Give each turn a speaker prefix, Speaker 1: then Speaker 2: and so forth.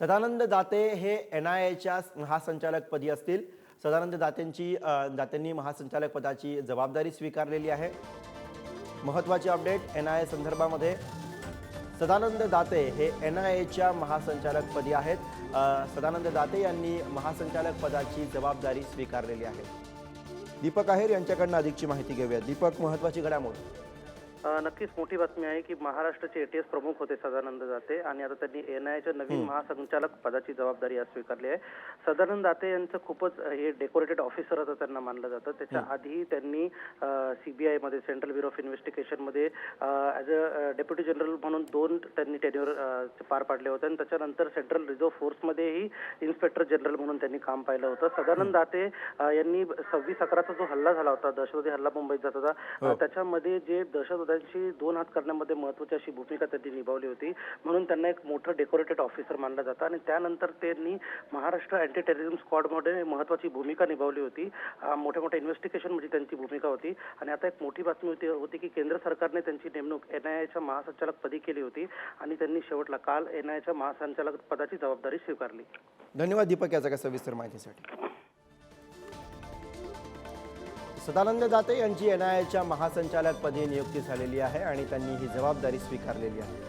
Speaker 1: सदानंद दाते हे N I एच्या महासंचालकपदी असतील. सदानंद दातेंची दातेंनी महासंचालक पदाची जबाबदारी स्वीकारलेली आहे. महत्त्वाची अपडेट एन आय ए संदर्भामध्ये. सदानंद दाते हे एन आय एच्या महासंचालकपदी आहेत. सदानंद दाते यांनी महासंचालक पदाची जबाबदारी स्वीकारलेली आहे. दीपक आहेर यांच्याकडनं अधिकची माहिती घेऊया. दीपक महत्त्वाची घडामोड.
Speaker 2: नक्कीच मोठी बातमी आहे की महाराष्ट्राचे एटीएस प्रमुख होते सदानंद दाते आणि आता त्यांनी एनआयच्या नवीन महासंचालक पदाची जबाबदारी आज स्वीकारली आहे. सदानंद दाते यांचं खूपच हे डेकोरेटेड ऑफिसर असं त्यांना मानलं जातं. त्याच्या आधी त्यांनी सीबीआयमध्ये सेंट्रल ब्युरो ऑफ इन्व्हेस्टिगेशनमध्ये ऍज अ डेप्युटी जनरल म्हणून दोन त्यांनी टेन्युअर पार पाडले होते. आणि त्याच्यानंतर सेंट्रल रिझर्व्ह फोर्समध्येही इन्स्पेक्टर जनरल म्हणून त्यांनी काम पाहिलं होतं. सदानंद दाते यांनी सव्वीस अकराचा जो हल्ला झाला होता दहशतवादी हल्ला मुंबईत जात होता अ, त्याच्यामध्ये जे दहशतवाद्यांची दोन हात करण्यामध्ये महत्वाची अशी भूमिका त्यांनी निभावली होती. म्हणून त्यांना एक मोठं डेकोरेटेड ऑफिसर मानलं जातं आणि त्यानंतर त्यांनी महाराष्ट्र अँटी टेररिझम स्क्वॉडमध्ये महत्वाची भूमिका निभावली होती. मोठ्या मोठ्या इन्व्हेस्टिगेशन म्हणजे त्यांची भूमिका होती. आणि आता एक मोठी बातमी होती होती की केंद्र सरकारने त्यांची नेमणूक एन आय एच्या महासंचालक पदी केली होती आणि त्यांनी शेवटला काल एन आयच्या महासंचालक पदाची जबाबदारी स्वीकारली.
Speaker 1: धन्यवाद दीपक याचा सविस्तर माहितीसाठी. सदानंद दाते यांची एन आय एच्या महासंचालकपदी नियुक्ती झालेली आहे आणि त्यांनी ही जबाबदारी स्वीकारलेली आहे.